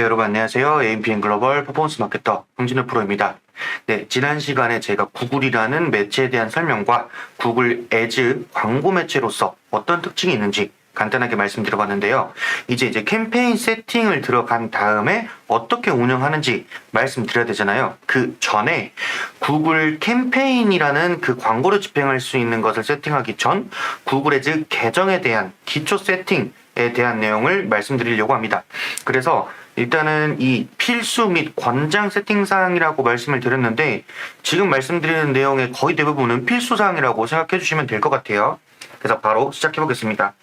네, 여러분 안녕하세요. AMPN 글로벌 퍼포먼스 마케터 홍진우 프로입니다. 네, 지난 시간에 제가 구글이라는 매체에 대한 설명과 구글 애즈 광고 매체로서 어떤 특징이 있는지 간단하게 말씀드려봤는데요. 이제 이제 캠페인 세팅을 들어간 다음에 어떻게 운영하는지 말씀드려야 되잖아요. 그 전에 구글 캠페인이라는 그 광고를 집행할 수 있는 것을 세팅하기 전 구글 애즈 계정에 대한 기초 세팅 에 대한 내용을 말씀드리려고 합니다. 그래서 일단은 이 필수 및 권장 세팅 사항이라고 말씀을 드렸는데 지금 말씀드리는 내용의 거의 대부분은 필수 사항이라고 생각해 주시면 될 것 같아요. 그래서 바로 시작해 보겠습니다.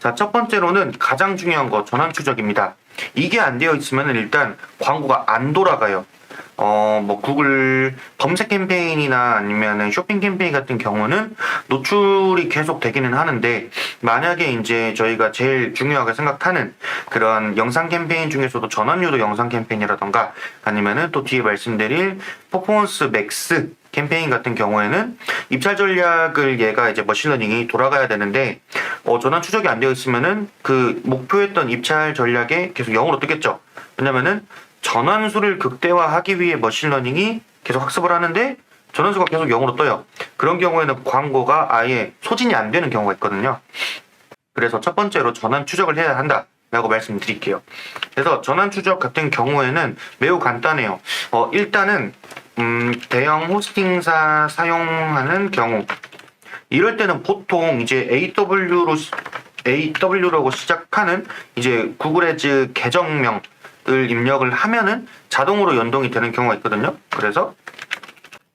자, 첫 번째로는 가장 중요한 거 전환 추적입니다. 이게 안 되어 있으면 일단 광고가 안 돌아가요. 어, 뭐, 구글 검색 캠페인이나 아니면 쇼핑 캠페인 같은 경우는 노출이 계속 되기는 하는데, 만약에 이제 저희가 제일 중요하게 생각하는 그런 영상 캠페인 중에서도 전환유도 영상 캠페인이라던가, 아니면은 또 뒤에 말씀드릴 퍼포먼스 맥스 캠페인 같은 경우에는 입찰 전략을 얘가 이제 머신러닝이 돌아가야 되는데, 어, 전환 추적이 안 되어 있으면은 그 목표했던 입찰 전략에 계속 0으로 뜨겠죠. 왜냐면은 전환수를 극대화하기 위해 머신러닝이 계속 학습을 하는데 전환수가 계속 0으로 떠요. 그런 경우에는 광고가 아예 소진이 안 되는 경우가 있거든요. 그래서 첫 번째로 전환 추적을 해야 한다. 라고 말씀드릴게요. 그래서 전환 추적 같은 경우에는 매우 간단해요. 어, 일단은, 음, 대형 호스팅사 사용하는 경우. 이럴 때는 보통 이제 AW로, AW라고 시작하는 이제 구글 애즈 계정명, 을 입력을 하면은 자동으로 연동이 되는 경우가 있거든요. 그래서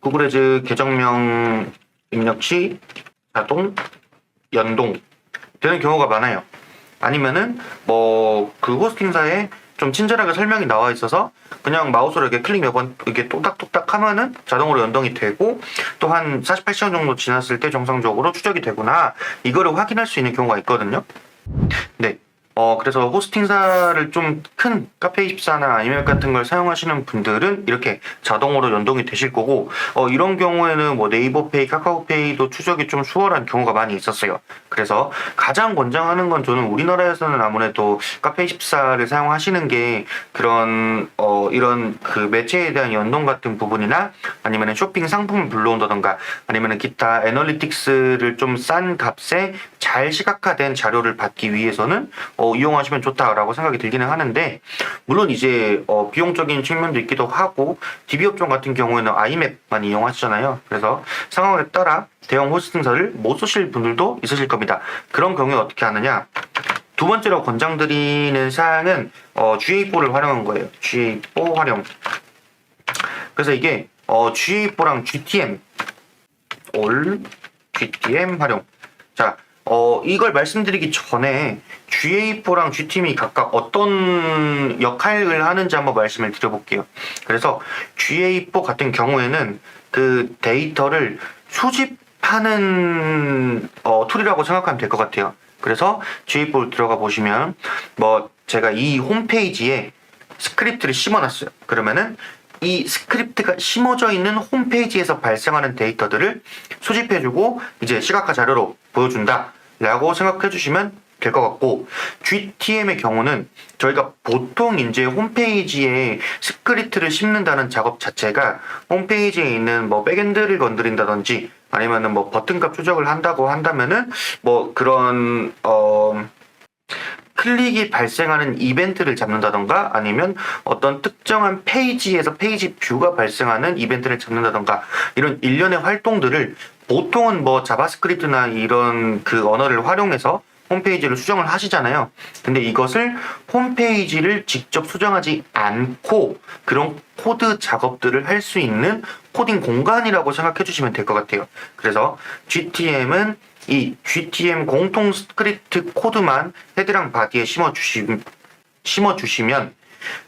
구글 애즈 계정명 입력 시 자동 연동 되는 경우가 많아요. 아니면은 뭐 그 호스팅사에 좀 친절하게 설명이 나와 있어서 그냥 마우스로 이렇게 클릭 몇 번 이렇게 똑딱똑딱 하면은 자동으로 연동이 되고 또 한 48시간 정도 지났을 때 정상적으로 추적이 되구나 이거를 확인할 수 있는 경우가 있거든요. 네. 어, 그래서 호스팅사를 좀 큰 카페24나 아니면 같은 걸 사용하시는 분들은 이렇게 자동으로 연동이 되실 거고, 어, 이런 경우에는 뭐 네이버페이, 카카오페이도 추적이 좀 수월한 경우가 많이 있었어요. 그래서 가장 권장하는 건 저는 우리나라에서는 아무래도 카페24를 사용하시는 게 그런, 어, 이런 그 매체에 대한 연동 같은 부분이나 아니면 쇼핑 상품을 불러온다던가 아니면 기타 애널리틱스를 좀 싼 값에 잘 시각화된 자료를 받기 위해서는 어, 이용하시면 좋다라고 생각이 들기는 하는데 물론 이제 어, 비용적인 측면도 있기도 하고 DB 업종 같은 경우에는 많이 이용하시잖아요. 그래서 상황에 따라 대형 호스팅사를 못 쓰실 분들도 있으실 겁니다. 그런 경우에 어떻게 하느냐? 두 번째로 권장드리는 사항은 어, GA4를 활용한 거예요. GA4 활용. 그래서 이게 어, GA4랑 GTM 올 GTM 활용. 자, 어, 이걸 말씀드리기 전에 GA4랑 GTM이 각각 어떤 역할을 하는지 한번 말씀을 드려볼게요. 그래서 GA4 같은 경우에는 그 데이터를 수집하는 어, 툴이라고 생각하면 될 것 같아요. 그래서 GA4 들어가 보시면 뭐 제가 이 홈페이지에 스크립트를 심어놨어요. 그러면은 이 스크립트가 심어져 있는 홈페이지에서 발생하는 데이터들을 수집해주고 이제 시각화 자료로 보여준다 라고 생각해 주시면 될 것 같고 GTM의 경우는 저희가 보통 이제 홈페이지에 스크립트를 심는다는 작업 자체가 홈페이지에 있는 뭐 백엔드를 건드린다든지 아니면은 뭐 버튼값 추적을 한다고 한다면은 뭐 그런 어 클릭이 발생하는 이벤트를 잡는다던가 아니면 어떤 특정한 페이지에서 페이지 뷰가 발생하는 이벤트를 잡는다던가 이런 일련의 활동들을 보통은 뭐 자바스크립트나 이런 그 언어를 활용해서 홈페이지를 수정을 하시잖아요. 근데 이것을 홈페이지를 직접 수정하지 않고 그런 코드 작업들을 할 수 있는 코딩 공간이라고 생각해 주시면 될 것 같아요. 그래서 GTM은 이 GTM 공통 스크립트 코드만 헤드랑 바디에 심어 주시 심어 주시면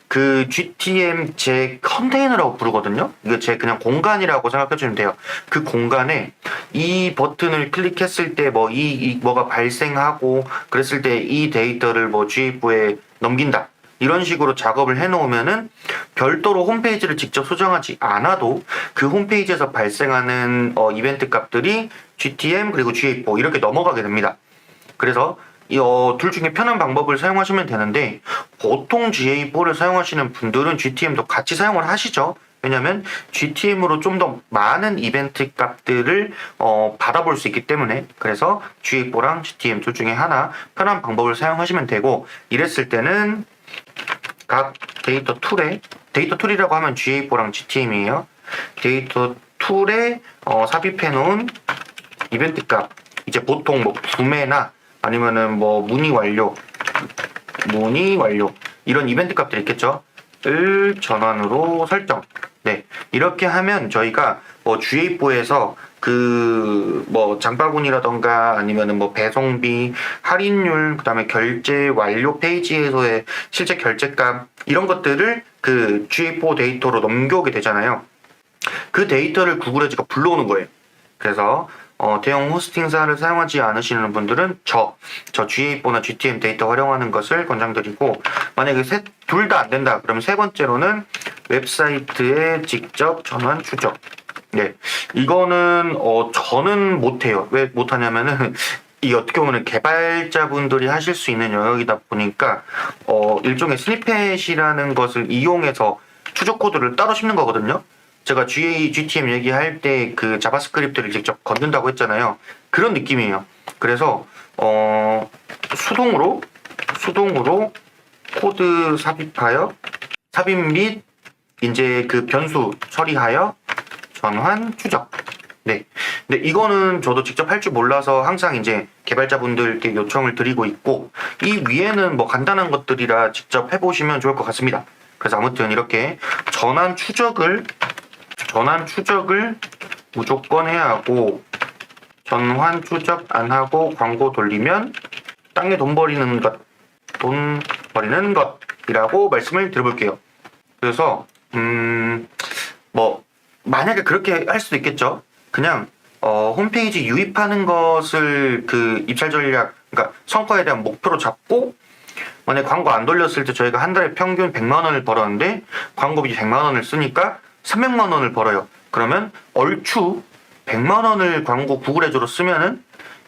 그 GTM 제 컨테이너라고 부르거든요. 이거 제 그냥 공간이라고 생각해 주면 돼요. 그 공간에 이 버튼을 클릭했을 때 뭐 이 이 뭐가 발생하고 그랬을 때 이 데이터를 뭐 GF에 넘긴다. 이런 식으로 작업을 해놓으면은 별도로 홈페이지를 직접 수정하지 않아도 그 홈페이지에서 발생하는 어, 이벤트 값들이 GTM 그리고 GA4 이렇게 넘어가게 됩니다. 그래서 이, 어, 둘 중에 편한 방법을 사용하시면 되는데 보통 GA4를 사용하시는 분들은 GTM도 같이 사용을 하시죠. 왜냐하면 GTM으로 좀 더 많은 이벤트 값들을 어, 받아볼 수 있기 때문에 그래서 GA4랑 GTM 둘 중에 하나 편한 방법을 사용하시면 되고 이랬을 때는 각 데이터 툴에 데이터 툴이라고 하면 GA4랑 GTM이에요. 데이터 툴에 어, 삽입해 놓은 이벤트 값 이제 보통 뭐 구매나 아니면은 뭐 문의 완료 문의 완료 이런 이벤트 값들 있겠죠. 을 전환으로 설정. 네. 이렇게 하면 저희가 뭐 GA4에서 그 뭐 장바구니라던가 아니면은 뭐 배송비, 할인율, 그다음에 결제 완료 페이지에서의 실제 결제값 이런 것들을 그 GA4 데이터로 넘겨오게 되잖아요. 그 데이터를 구글 에즈가 불러오는 거예요. 그래서 어, 대형 호스팅사를 사용하지 않으시는 분들은 저, 저 GA4나 GTM 데이터 활용하는 것을 권장드리고 만약에 둘 다 안 된다 그러면 세 번째로는 웹사이트에 직접 전환 추적. 네, 이거는 어, 저는 못해요. 왜 못하냐면은 이 어떻게 보면 개발자분들이 하실 수 있는 영역이다 보니까 어, 일종의 스니펫이라는 것을 이용해서 추적 코드를 따로 씹는 거거든요. 제가 GA, GTM 얘기할 때 그 자바스크립트를 직접 건든다고 했잖아요. 그런 느낌이에요. 그래서 어, 수동으로 수동으로 코드 삽입하여 삽입 및 이제 그 변수 처리하여 전환 추적. 네. 근데 이거는 저도 직접 할 줄 몰라서 항상 이제 개발자분들께 요청을 드리고 있고 이 위에는 뭐 간단한 것들이라 직접 해보시면 좋을 것 같습니다. 그래서 아무튼 이렇게 전환 추적을 전환 추적을 무조건 해야 하고 전환 추적 안 하고 광고 돌리면 땅에 돈 버리는 것, 돈 버리는 것이라고 말씀을 드려볼게요. 그래서 음, 뭐 만약에 그렇게 할 수도 있겠죠. 그냥 어, 홈페이지 유입하는 것을 그 입찰 전략, 그러니까 성과에 대한 목표로 잡고 만약 에 광고 안 돌렸을 때 저희가 한 달에 평균 100만 원을 벌었는데 광고비 100만 원을 쓰니까 300만 원을 벌어요. 그러면 얼추 100만 원을 광고 구글 애저로 쓰면은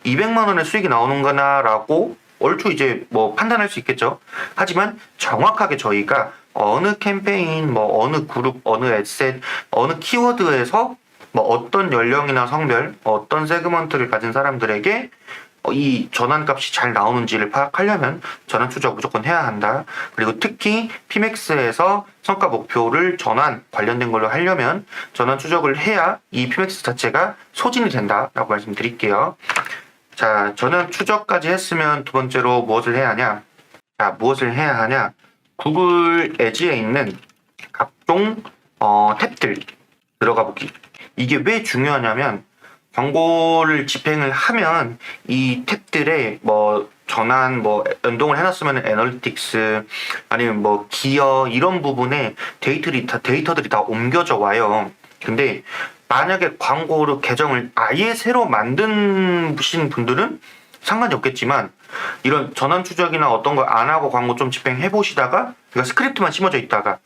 200만 원의 수익이 나오는구나라고 얼추 이제 뭐 판단할 수 있겠죠. 하지만 정확하게 저희가 어느 캠페인, 뭐 어느 그룹, 어느 에셋, 어느 키워드에서 뭐 어떤 연령이나 성별, 어떤 세그먼트를 가진 사람들에게 어, 이 전환값이 잘 나오는지를 파악하려면 전환 추적 무조건 해야 한다. 그리고 특히 피맥스에서 성과 목표를 전환 관련된 걸로 하려면 전환 추적을 해야 이 피맥스 자체가 소진이 된다라고 말씀드릴게요. 자, 전환 추적까지 했으면 두 번째로 무엇을 해야 하냐? 자, 무엇을 해야 하냐? 구글 에지에 있는 각종 어, 탭들 들어가 보기. 이게 왜 중요하냐면 광고를 집행을 하면 이 탭들에 뭐 전환 뭐 연동을 해놨으면 애널리틱스 아니면 뭐 기어 이런 부분에 데이터들이 다 데이터들이 다 옮겨져 와요. 근데 만약에 광고를 계정을 아예 새로 만드신 분들은 상관이 없겠지만 이런 전환 추적이나 어떤 걸 안 하고 광고 좀 집행해 보시다가 그러니까 스크립트만 심어져 있다가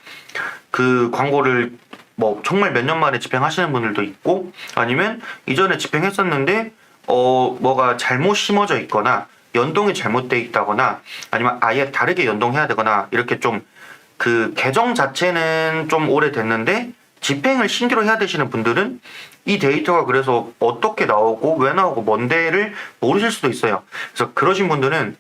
그 광고를 뭐 정말 몇 년 만에 집행하시는 분들도 있고 아니면 이전에 집행했었는데 어 뭐가 잘못 심어져 있거나 연동이 잘못돼 있다거나 아니면 아예 다르게 연동해야 되거나 이렇게 좀그 계정 자체는 좀 오래됐는데 집행을 신규로 해야 되시는 분들은 이 데이터가 그래서 어떻게 나오고 왜 나오고 뭔데를 모르실 수도 있어요. 그래서 그러신 분들은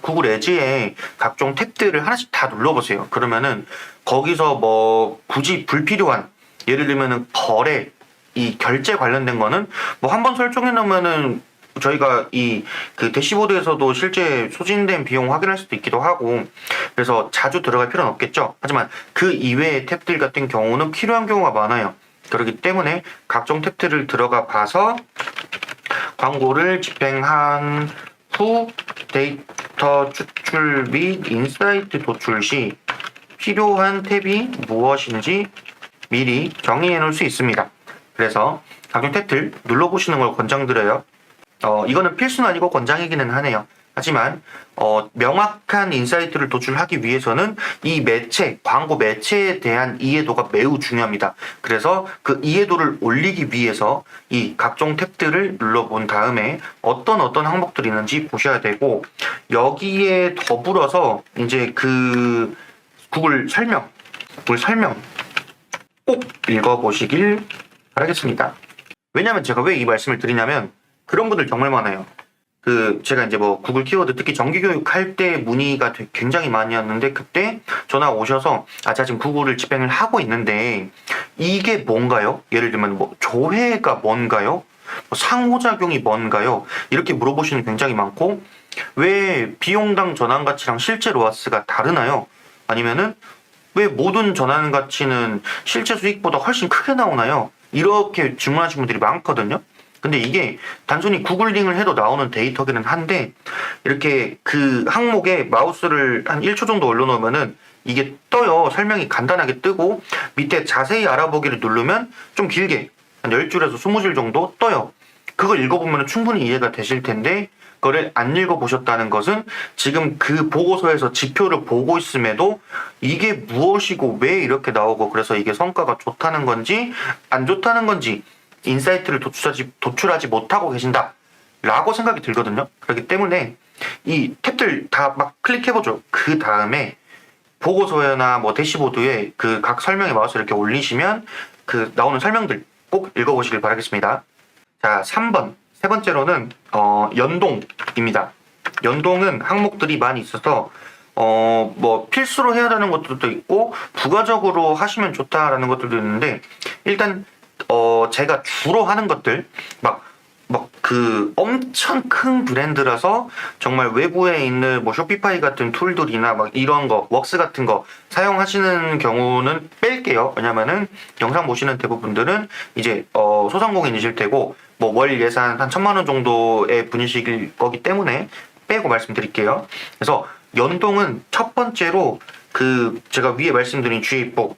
구글 에지에 각종 탭들을 하나씩 다 눌러보세요. 그러면은 거기서 뭐 굳이 불필요한 예를 들면은 거래 이 결제 관련된 거는 뭐 한 번 설정해 놓으면은 저희가 이 그 대시보드에서도 실제 소진된 비용 확인할 수도 있기도 하고 그래서 자주 들어갈 필요는 없겠죠. 하지만 그 이외의 탭들 같은 경우는 필요한 경우가 많아요. 그렇기 때문에 각종 탭들을 들어가 봐서 광고를 집행한 후 데이터 추출 및 인사이트 도출 시 필요한 탭이 무엇인지 미리 정의해 놓을 수 있습니다. 그래서 각종 탭들 눌러보시는 걸 권장드려요. 어, 이거는 필수는 아니고 권장이기는 하네요. 하지만 어, 명확한 인사이트를 도출하기 위해서는 이 매체, 광고 매체에 대한 이해도가 매우 중요합니다. 그래서 그 이해도를 올리기 위해서 이 각종 탭들을 눌러본 다음에 어떤 어떤 항목들이 있는지 보셔야 되고 여기에 더불어서 이제 그 구글 설명, 구글 설명 꼭 읽어보시길 바라겠습니다. 왜냐면 제가 왜 이 말씀을 드리냐면 그런 분들 정말 많아요. 그 제가 이제 뭐 구글 키워드 특히 정기 교육 할 때 문의가 굉장히 많이 왔는데 그때 전화 오셔서 아 제가 지금 구글을 집행을 하고 있는데 이게 뭔가요? 예를 들면 뭐 조회가 뭔가요? 뭐 상호작용이 뭔가요? 이렇게 물어보시는 굉장히 많고 왜 비용당 전환 가치랑 실제 로아스가 다르나요? 아니면은 왜 모든 전환 가치는 실제 수익보다 훨씬 크게 나오나요? 이렇게 질문하시는 분들이 많거든요. 근데 이게 단순히 구글링을 해도 나오는 데이터기는 한데 이렇게 그 항목에 마우스를 한 1초 정도 올려놓으면은 이게 떠요. 설명이 간단하게 뜨고 밑에 자세히 알아보기를 누르면 좀 길게 한 10줄에서 20줄 정도 떠요. 그걸 읽어보면 충분히 이해가 되실 텐데 그 거를 안 읽어보셨다는 것은 지금 그 보고서에서 지표를 보고 있음에도 이게 무엇이고 왜 이렇게 나오고 그래서 이게 성과가 좋다는 건지 안 좋다는 건지 인사이트를 도출하지, 도출하지 못하고 계신다 라고 생각이 들거든요. 그렇기 때문에 이 탭들 다 막 클릭해보죠. 그 다음에 보고서나 뭐 대시보드에 그 각 설명의 마우스 이렇게 올리시면 그 나오는 설명들 꼭 읽어보시길 바라겠습니다. 자 3번 세 번째로는 어, 연동입니다. 연동은 항목들이 많이 있어서 어, 뭐 필수로 해야 되는 것들도 있고 부가적으로 하시면 좋다라는 것들도 있는데 일단 어, 제가 주로 하는 것들 막 막 그 엄청 큰 브랜드라서 정말 외부에 있는 뭐 쇼피파이 같은 툴들이나 막 이런 거 웍스 같은 거 사용하시는 경우는 뺄게요. 왜냐면은 영상 보시는 대부분들은 이제 어 소상공인이실 테고 뭐 월 예산 한 천만 원 정도의 분이실 거기 때문에 빼고 말씀드릴게요. 그래서 연동은 첫 번째로 그 제가 위에 말씀드린 주의보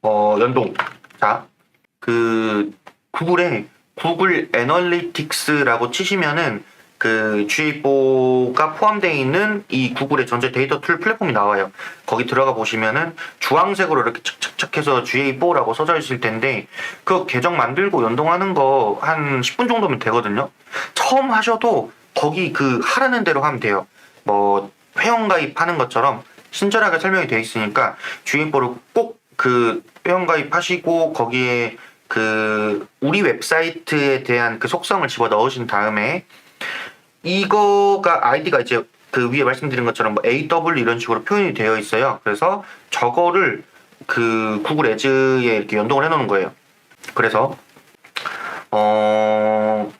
어 연동 자그 구글에 구글 애널리틱스라고 치시면은 그 주의보가 포함되어 있는 이 구글의 전체 데이터 툴 플랫폼이 나와요. 거기 들어가 보시면은 주황색으로 이렇게 착착착 해서 주의보라고 써져 있을 텐데 그 계정 만들고 연동하는 거 한 10분 정도면 되거든요. 처음 하셔도 거기 그 하라는 대로 하면 돼요. 뭐 회원 가입하는 것처럼 친절하게 설명이 되어 있으니까 주의보를 꼭 그 회원 가입하시고 거기에 그 우리 웹사이트에 대한 그 속성을 집어 넣으신 다음에 이거가 아이디가 이제 그 위에 말씀드린 것처럼 뭐 AW 이런 식으로 표현이 되어 있어요. 그래서 저거를 그 구글 에즈에 이렇게 연동을 해놓는 거예요. 그래서 어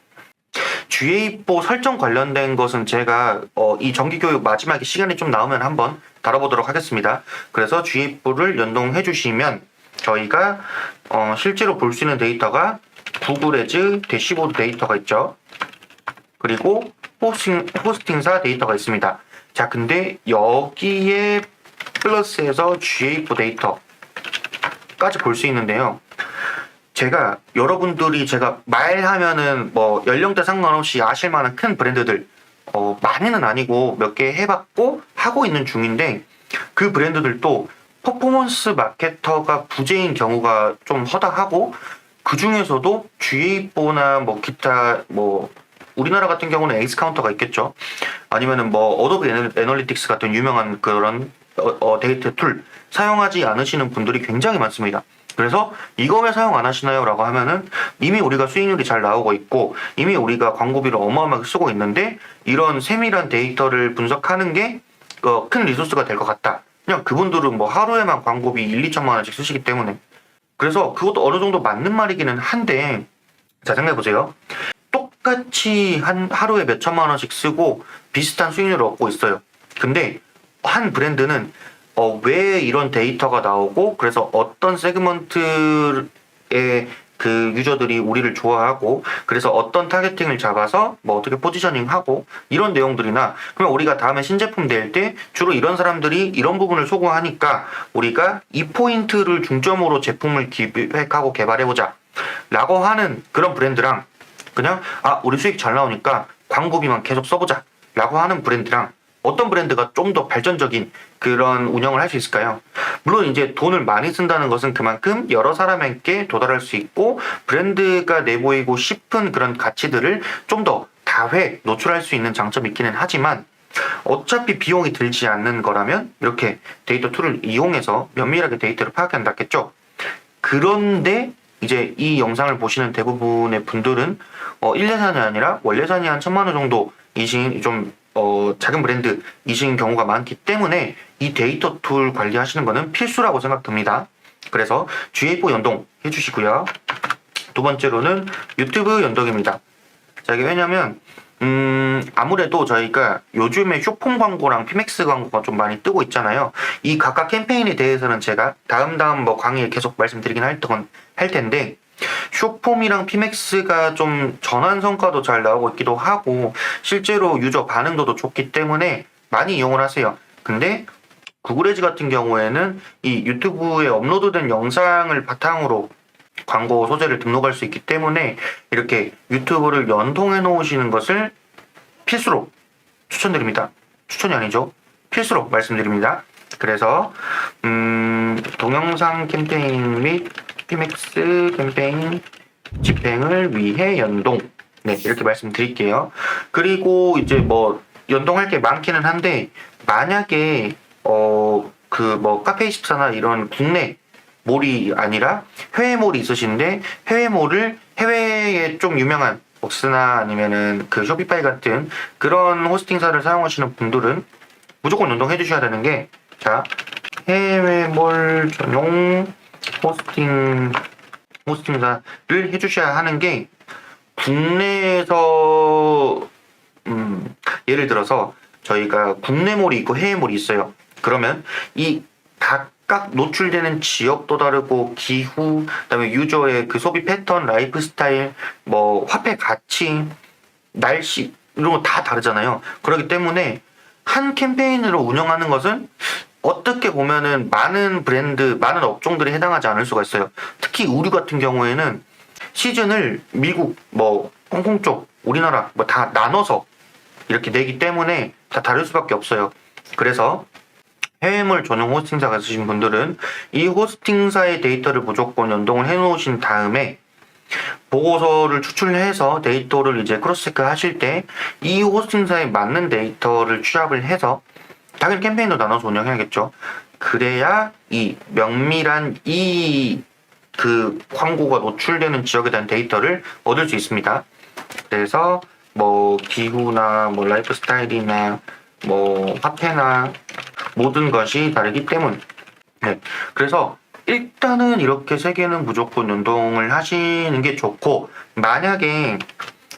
GA4 설정 관련된 것은 제가 어, 이 정기교육 마지막에 시간이 좀 나오면 한번 다뤄보도록 하겠습니다. 그래서 GA4를 연동해 주시면 저희가 어, 실제로 볼 수 있는 데이터가 구글 에즈 대시보드 데이터가 있죠. 그리고 호스팅, 호스팅사 데이터가 있습니다. 자, 근데 여기에 플러스에서 GA4 데이터까지 볼 수 있는데요. 제가 여러분들이 제가 말하면은 뭐 연령대 상관없이 아실 만한 큰 브랜드들 어, 많이는 아니고 몇 개 해봤고 하고 있는 중인데 그 브랜드들도 퍼포먼스 마케터가 부재인 경우가 좀 허다하고 그 중에서도 GA4나 뭐 기타 뭐 우리나라 같은 경우는 에이스 카운터가 있겠죠. 아니면은 뭐 어도비 애널리틱스 같은 유명한 그런 어, 어, 데이터 툴 사용하지 않으시는 분들이 굉장히 많습니다. 그래서 이거 왜 사용 안 하시나요? 라고 하면은 이미 우리가 수익률이 잘 나오고 있고 이미 우리가 광고비를 어마어마하게 쓰고 있는데 이런 세밀한 데이터를 분석하는 게 큰 리소스가 될 것 같다. 그냥 그분들은 뭐 하루에만 광고비 1, 2천만 원씩 쓰시기 때문에 그래서 그것도 어느 정도 맞는 말이기는 한데 자 생각해 보세요. 똑같이 한 하루에 몇 천만 원씩 쓰고 비슷한 수익률을 얻고 있어요. 근데 한 브랜드는 어, 왜 이런 데이터가 나오고 그래서 어떤 세그먼트의 그 유저들이 우리를 좋아하고 그래서 어떤 타겟팅을 잡아서 뭐 어떻게 포지셔닝하고 이런 내용들이나 그러면 우리가 다음에 신제품 낼 때 주로 이런 사람들이 이런 부분을 소구하니까 우리가 이 포인트를 중점으로 제품을 기획하고 개발해보자 라고 하는 그런 브랜드랑 그냥 아 우리 수익 잘 나오니까 광고비만 계속 써보자 라고 하는 브랜드랑 어떤 브랜드가 좀 더 발전적인 그런 운영을 할 수 있을까요? 물론 이제 돈을 많이 쓴다는 것은 그만큼 여러 사람에게 도달할 수 있고 브랜드가 내보이고 싶은 그런 가치들을 좀 더 다회 노출할 수 있는 장점이 있기는 하지만 어차피 비용이 들지 않는 거라면 이렇게 데이터 툴을 이용해서 면밀하게 데이터를 파악한다겠죠. 그런데 이제 이 영상을 보시는 대부분의 분들은 어, 1예산이 아니라 월예산이 한 천만 원 정도 이신 좀 어, 작은 브랜드 이신 경우가 많기 때문에 이 데이터 툴 관리하시는 거는 필수라고 생각됩니다. 그래서 GA4 연동 해주시고요. 두 번째로는 유튜브 연동입니다. 자, 이게 왜냐면 음, 아무래도 저희가 요즘에 쇼폼 광고랑 피맥스 광고가 좀 많이 뜨고 있잖아요. 이 각각 캠페인에 대해서는 제가 다음 다음 뭐 강의에 계속 말씀드리긴 할, 건, 할 텐데 쇼폼이랑 피맥스가 좀 전환 성과도 잘 나오고 있기도 하고 실제로 유저 반응도도 좋기 때문에 많이 이용을 하세요. 근데 구글 에즈 같은 경우에는 이 유튜브에 업로드된 영상을 바탕으로 광고 소재를 등록할 수 있기 때문에 이렇게 유튜브를 연동해 놓으시는 것을 필수로 추천드립니다. 추천이 아니죠. 필수로 말씀드립니다. 그래서 음, 동영상 캠페인 및 피맥스 캠페인 집행을 위해 연동. 네, 이렇게 말씀드릴게요. 그리고 이제 뭐 연동할 게 많기는 한데 만약에 어 그 뭐 카페24나 이런 국내 몰이 아니라 해외 몰이 있으신데 해외 몰을 해외에 좀 유명한 옥스나 아니면은 그 쇼피파이 같은 그런 호스팅사를 사용하시는 분들은 무조건 연동해 주셔야 되는 게 자 해외 몰 전용 호스팅 호스팅사를 해주셔야 하는 게 국내에서 음, 예를 들어서 저희가 국내몰이 있고 해외몰이 있어요. 그러면 이 각각 노출되는 지역도 다르고 기후, 그다음에 유저의 그 소비 패턴, 라이프 스타일, 뭐 화폐 가치, 날씨 이런 거 다 다르잖아요. 그렇기 때문에 한 캠페인으로 운영하는 것은 어떻게 보면은 많은 브랜드, 많은 업종들이 해당하지 않을 수가 있어요. 특히 우리 같은 경우에는 시즌을 미국, 뭐 홍콩 쪽, 우리나라 뭐 다 나눠서 이렇게 내기 때문에 다 다를 수밖에 없어요. 그래서 해외물 전용 호스팅사가 있으신 분들은 이 호스팅사의 데이터를 무조건 연동을 해 놓으신 다음에 보고서를 추출해서 데이터를 이제 크로스 체크 하실 때 이 호스팅사에 맞는 데이터를 취합을 해서 당연히 캠페인도 나눠서 운영해야겠죠. 그래야 이 명밀한 이 그 광고가 노출되는 지역에 대한 데이터를 얻을 수 있습니다. 그래서 뭐 기후나 뭐 라이프 스타일이나 뭐 화폐나 모든 것이 다르기 때문. 네. 그래서 일단은 이렇게 세 개는 무조건 연동을 하시는 게 좋고 만약에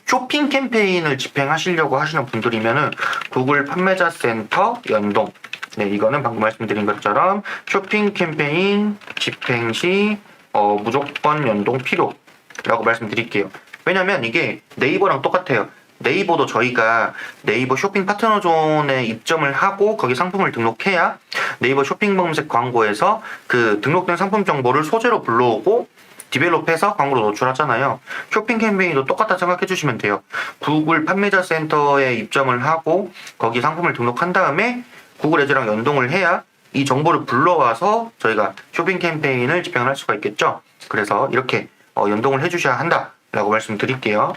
쇼핑 캠페인을 집행하시려고 하시는 분들이면은 구글 판매자 센터 연동. 네, 이거는 방금 말씀드린 것처럼 쇼핑 캠페인 집행 시 어, 무조건 연동 필요라고 말씀드릴게요. 왜냐면 이게 네이버랑 똑같아요. 네이버도 저희가 네이버 쇼핑 파트너 존에 입점을 하고 거기 상품을 등록해야 네이버 쇼핑 검색 광고에서 그 등록된 상품 정보를 소재로 불러오고 디벨롭해서 광고로 노출하잖아요. 쇼핑 캠페인도 똑같다 생각해 주시면 돼요. 구글 판매자 센터에 입점을 하고 거기 상품을 등록한 다음에 구글 에즈랑 연동을 해야 이 정보를 불러와서 저희가 쇼핑 캠페인을 집행을 할 수가 있겠죠. 그래서 이렇게 어, 연동을 해 주셔야 한다라고 말씀드릴게요.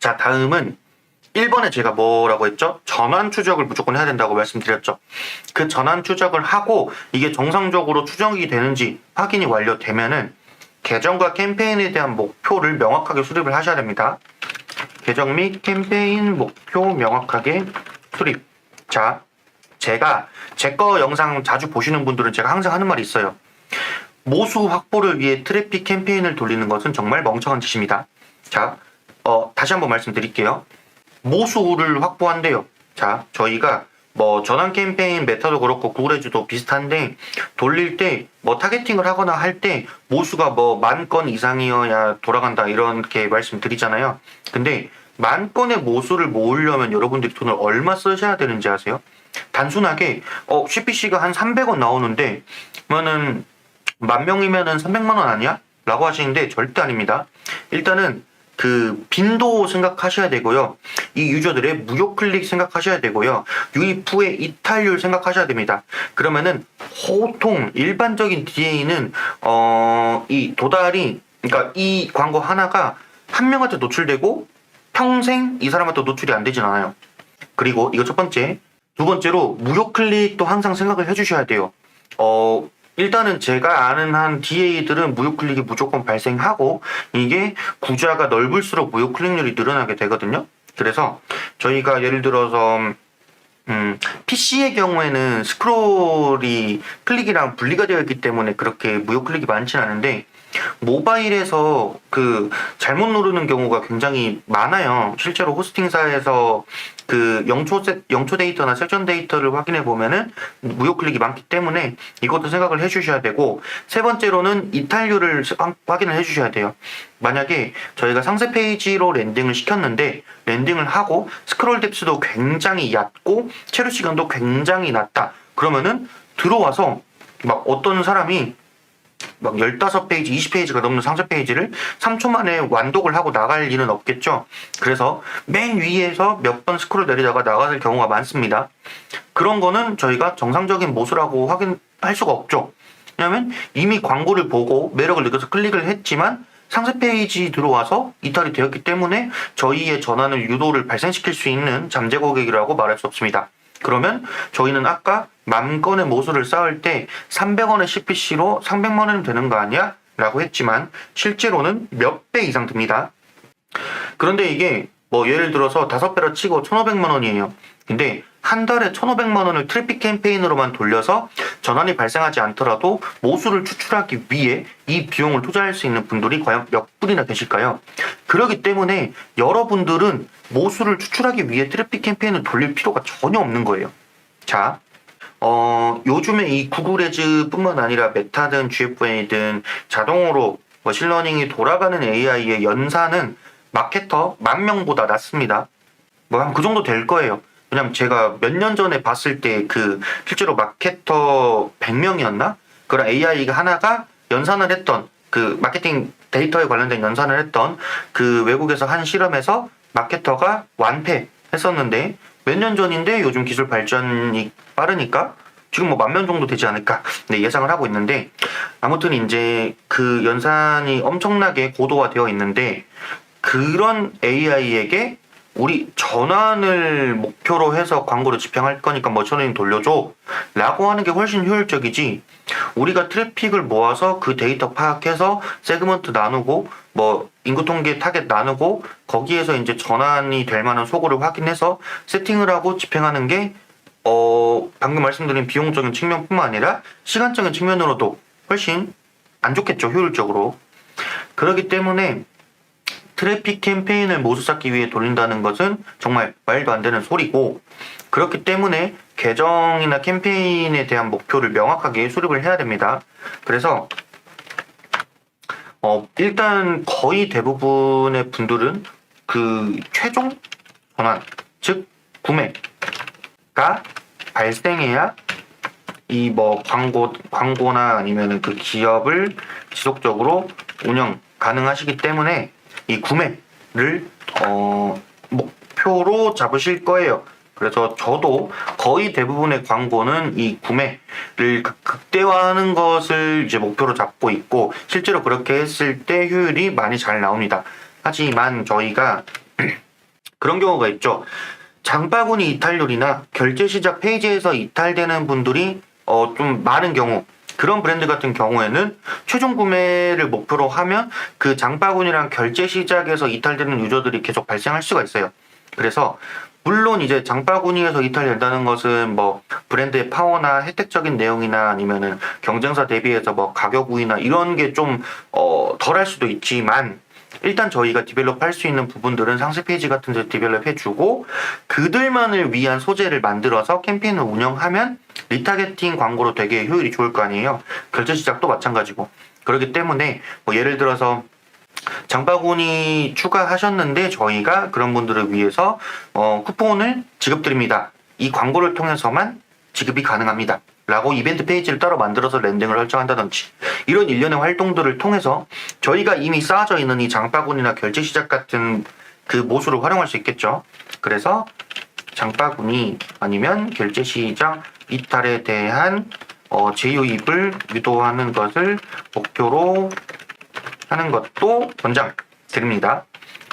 자, 다음은 1번에 제가 뭐라고 했죠? 전환 추적을 무조건 해야 된다고 말씀드렸죠. 그 전환 추적을 하고 이게 정상적으로 추정이 되는지 확인이 완료되면은 계정과 캠페인에 대한 목표를 명확하게 수립을 하셔야 됩니다. 계정 및 캠페인 목표 명확하게 수립. 자, 제가 제 거 영상 자주 보시는 분들은 제가 항상 하는 말이 있어요. 모수 확보를 위해 트래픽 캠페인을 돌리는 것은 정말 멍청한 짓입니다. 자, 어, 다시 한번 말씀드릴게요. 모수를 확보한대요. 자, 저희가 뭐 전환 캠페인 메타도 그렇고 구글에즈도 비슷한데 돌릴 때 뭐 타겟팅을 하거나 할 때 모수가 뭐 만 건 이상이어야 돌아간다 이렇게 말씀드리잖아요. 근데 만 건의 모수를 모으려면 여러분들이 돈을 얼마 쓰셔야 되는지 아세요? 단순하게 어 CPC가 한 300원 나오는데 그러면은 만 명이면은 300만 원 아니야? 라고 하시는데 절대 아닙니다. 일단은 그 빈도 생각하셔야 되고요. 이 유저들의 무료 클릭 생각하셔야 되고요. 유입 후에 이탈률 생각하셔야 됩니다. 그러면은 보통 일반적인 DA는 어, 이 도달이 그러니까 이 광고 하나가 한 명한테 노출되고 평생 이 사람한테 노출이 안 되진 않아요. 그리고 이거 첫 번째. 두 번째로 무료 클릭도 항상 생각을 해주셔야 돼요. 어, 일단은 제가 아는 한 DA들은 무료 클릭이 무조건 발생하고 이게 구좌가 넓을수록 무료 클릭률이 늘어나게 되거든요. 그래서 저희가 예를 들어서 음, PC의 경우에는 스크롤이 클릭이랑 분리가 되어 있기 때문에 그렇게 무료 클릭이 많지는 않은데 모바일에서 그 잘못 누르는 경우가 굉장히 많아요. 실제로 호스팅사에서 그 영초 세- 영초 데이터나 섹션 데이터를 확인해 보면은 무료 클릭이 많기 때문에 이것도 생각을 해주셔야 되고 세 번째로는 이탈률을 확- 확인을 해주셔야 돼요. 만약에 저희가 상세 페이지로 랜딩을 시켰는데 랜딩을 하고 스크롤 뎁스도 굉장히 얕고 체류 시간도 굉장히 낮다. 그러면은 들어와서 막 어떤 사람이 막 15페이지, 20페이지가 넘는 상세 페이지를 3초 만에 완독을 하고 나갈 일은 없겠죠. 그래서 맨 위에서 몇 번 스크롤 내리다가 나갈 경우가 많습니다. 그런 거는 저희가 정상적인 모수라고 확인할 수가 없죠. 왜냐면 이미 광고를 보고 매력을 느껴서 클릭을 했지만 상세 페이지 들어와서 이탈이 되었기 때문에 저희의 전환을 유도를 발생시킬 수 있는 잠재 고객이라고 말할 수 없습니다. 그러면 저희는 아까 만 건의 모수를 쌓을 때 300원의 CPC로 300만 원이 되는 거 아니야? 라고 했지만 실제로는 몇 배 이상 듭니다. 그런데 이게 뭐 예를 들어서 다섯 배로 치고 1,500만 원이에요. 근데 한 달에 1,500만 원을 트래픽 캠페인으로만 돌려서 전환이 발생하지 않더라도 모수를 추출하기 위해 이 비용을 투자할 수 있는 분들이 과연 몇 분이나 계실까요? 그렇기 때문에 여러분들은 모수를 추출하기 위해 트래픽 캠페인을 돌릴 필요가 전혀 없는 거예요. 자, 어, 요즘에 이 구글 에즈뿐만 아니라 메타든 GFA든 자동으로 머신러닝이 돌아가는 AI의 연산은 마케터 만 명보다 낮습니다. 뭐 한 그 정도 될 거예요. 왜냐면 제가 몇 년 전에 봤을 때 그 실제로 마케터 100명이었나? 그런 AI가 하나가 연산을 했던 그 마케팅 데이터에 관련된 연산을 했던 그 외국에서 한 실험에서 마케터가 완패했었는데 몇 년 전인데 요즘 기술 발전이 빠르니까 지금 뭐 만 명 정도 되지 않을까 네, 예상을 하고 있는데 아무튼 이제 그 연산이 엄청나게 고도화되어 있는데 그런 AI에게 우리 전환을 목표로 해서 광고를 집행할 거니까 머신러닝 돌려줘 라고 하는 게 훨씬 효율적이지 우리가 트래픽을 모아서 그 데이터 파악해서 세그먼트 나누고 뭐 인구 통계 타겟 나누고 거기에서 이제 전환이 될 만한 소고를 확인해서 세팅을 하고 집행하는 게 어, 방금 말씀드린 비용적인 측면뿐만 아니라 시간적인 측면으로도 훨씬 안 좋겠죠, 효율적으로. 그렇기 때문에 트래픽 캠페인을 모수 쌓기 위해 돌린다는 것은 정말 말도 안 되는 소리고, 그렇기 때문에 계정이나 캠페인에 대한 목표를 명확하게 수립을 해야 됩니다. 그래서, 어, 일단 거의 대부분의 분들은 그 최종 전환, 즉, 구매가 발생해야 이 뭐 광고 광고나 아니면은 그 기업을 지속적으로 운영 가능하시기 때문에 이 구매를 어 목표로 잡으실 거예요. 그래서 저도 거의 대부분의 광고는 이 구매를 극- 극대화하는 것을 이제 목표로 잡고 있고 실제로 그렇게 했을 때 효율이 많이 잘 나옵니다. 하지만 저희가 그런 경우가 있죠. 장바구니 이탈률이나 결제 시작 페이지에서 이탈되는 분들이 어, 좀 많은 경우 그런 브랜드 같은 경우에는 최종 구매를 목표로 하면 그 장바구니랑 결제 시작에서 이탈되는 유저들이 계속 발생할 수가 있어요. 그래서 물론 이제 장바구니에서 이탈된다는 것은 뭐 브랜드의 파워나 혜택적인 내용이나 아니면은 경쟁사 대비해서 뭐 가격 우위나 이런 게 좀 어, 덜할 수도 있지만 일단 저희가 디벨롭 할 수 있는 부분들은 상세 페이지 같은 데 디벨롭 해주고 그들만을 위한 소재를 만들어서 캠페인을 운영하면 리타게팅 광고로 되게 효율이 좋을 거 아니에요. 결제 시작도 마찬가지고. 그렇기 때문에 뭐 예를 들어서 장바구니 추가하셨는데 저희가 그런 분들을 위해서 어, 쿠폰을 지급드립니다. 이 광고를 통해서만 지급이 가능합니다. 라고 이벤트 페이지를 따로 만들어서 랜딩을 설정한다든지 이런 일련의 활동들을 통해서 저희가 이미 쌓아져 있는 이 장바구니나 결제 시작 같은 그 모수를 활용할 수 있겠죠. 그래서 장바구니 아니면 결제 시작 이탈에 대한 어, 재유입을 유도하는 것을 목표로 하는 것도 권장 드립니다.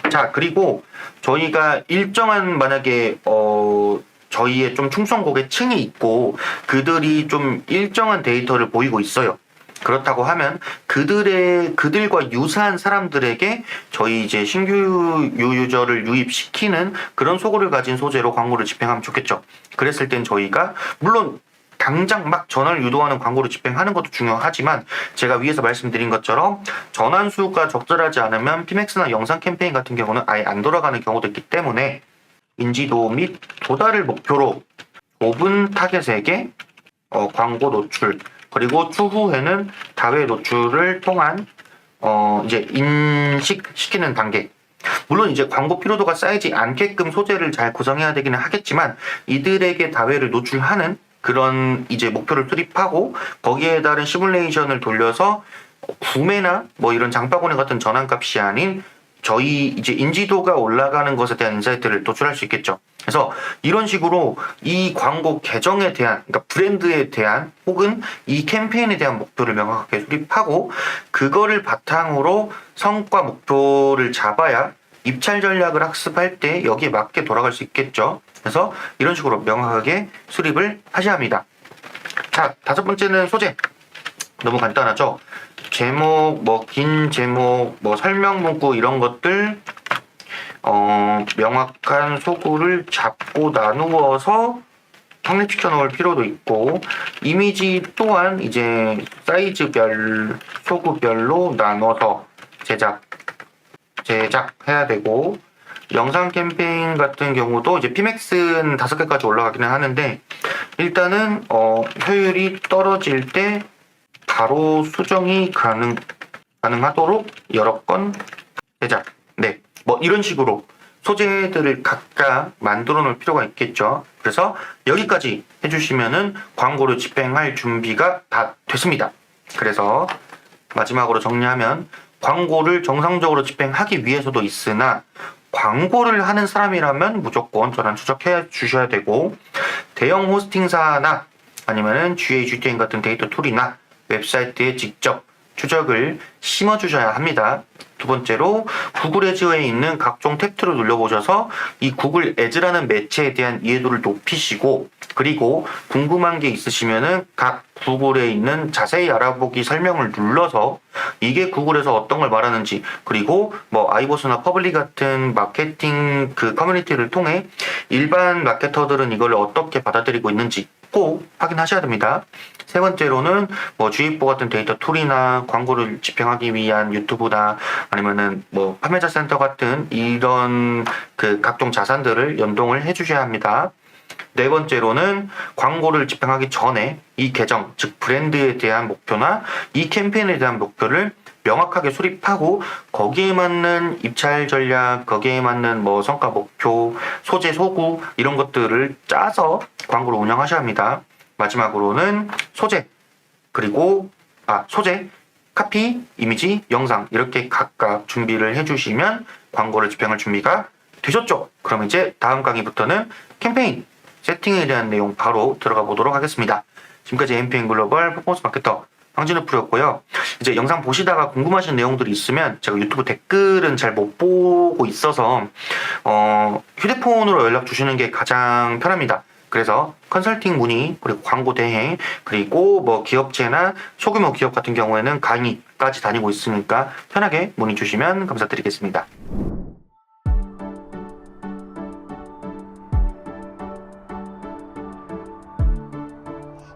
자 그리고 저희가 일정한 만약에 어 저희의 좀 충성 고객층이 있고 그들이 좀 일정한 데이터를 보이고 있어요. 그렇다고 하면 그들의 그들과 유사한 사람들에게 저희 이제 신규 유유저를 유입시키는 그런 소구를 가진 소재로 광고를 집행하면 좋겠죠. 그랬을 땐 저희가 물론 당장 막 전화를 유도하는 광고를 집행하는 것도 중요하지만 제가 위에서 말씀드린 것처럼 전환 수가 적절하지 않으면 피맥스나 영상 캠페인 같은 경우는 아예 안 돌아가는 경우도 있기 때문에 인지도 및 도달을 목표로 좁은 타겟에게 어, 광고 노출 그리고 추후에는 다회 노출을 통한 어, 이제 인식시키는 단계. 물론 이제 광고 피로도가 쌓이지 않게끔 소재를 잘 구성해야 되기는 하겠지만 이들에게 다회를 노출하는 그런 이제 목표를 수립하고 거기에 따른 시뮬레이션을 돌려서 구매나 뭐 이런 장바구니 같은 전환값이 아닌 저희 이제 인지도가 올라가는 것에 대한 인사이트를 도출할 수 있겠죠. 그래서 이런 식으로 이 광고 계정에 대한, 그러니까 브랜드에 대한 혹은 이 캠페인에 대한 목표를 명확하게 수립하고 그거를 바탕으로 성과 목표를 잡아야 입찰 전략을 학습할 때 여기에 맞게 돌아갈 수 있겠죠. 그래서 이런 식으로 명확하게 수립을 하셔야 합니다. 자, 다섯 번째는 소재. 너무 간단하죠? 제목, 뭐, 긴 제목, 뭐, 설명 문구, 이런 것들, 어, 명확한 소구를 잡고 나누어서 확립시켜 놓을 필요도 있고, 이미지 또한 이제 사이즈별, 소구별로 나눠서 제작, 제작해야 되고, 영상 캠페인 같은 경우도 이제 피맥스는 다섯 개까지 올라가기는 하는데, 일단은, 어, 효율이 떨어질 때 바로 수정이 가능, 가능하도록 여러 건 제작. 네. 뭐 이런 식으로 소재들을 각각 만들어 놓을 필요가 있겠죠. 그래서 여기까지 해주시면은 광고를 집행할 준비가 다 됐습니다. 그래서 마지막으로 정리하면 광고를 정상적으로 집행하기 위해서도 있으나 광고를 하는 사람이라면 무조건 저랑 추적해 주셔야 되고 대형 호스팅사나 아니면은 GA, GTN 같은 데이터 툴이나 웹사이트에 직접 추적을 심어 주셔야 합니다. 두 번째로 구글 에즈에 있는 각종 탭들을 눌러보셔서 이 구글 에즈라는 매체에 대한 이해도를 높이시고 그리고 궁금한 게 있으시면은 각 구글에 있는 자세히 알아보기 설명을 눌러서 이게 구글에서 어떤 걸 말하는지 그리고 뭐 아이보스나 퍼블리 같은 마케팅 그 커뮤니티를 통해 일반 마케터들은 이걸 어떻게 받아들이고 있는지 꼭 확인하셔야 됩니다. 세 번째로는 뭐 주입보 같은 데이터 툴이나 광고를 집행하기 위한 유튜브나 아니면은 뭐 판매자 센터 같은 이런 그 각종 자산들을 연동을 해주셔야 합니다. 네 번째로는 광고를 집행하기 전에 이 계정, 즉 브랜드에 대한 목표나 이 캠페인에 대한 목표를 명확하게 수립하고 거기에 맞는 입찰 전략, 거기에 맞는 뭐 성과 목표, 소재 소구 이런 것들을 짜서 광고를 운영하셔야 합니다. 마지막으로는 소재 그리고 아 소재 카피, 이미지, 영상 이렇게 각각 준비를 해주시면 광고를 집행할 준비가 되셨죠? 그럼 이제 다음 강의부터는 캠페인 세팅에 대한 내용 바로 들어가 보도록 하겠습니다. 지금까지 MPN 글로벌 퍼포먼스 마케터 황진우 프로였고요. 이제 영상 보시다가 궁금하신 내용들이 있으면 제가 유튜브 댓글은 잘 못 보고 있어서 어, 휴대폰으로 연락 주시는 게 가장 편합니다. 그래서 컨설팅 문의 그리고 광고 대행 그리고 뭐 기업체나 소규모 기업 같은 경우에는 강의까지 다니고 있으니까 편하게 문의 주시면 감사드리겠습니다.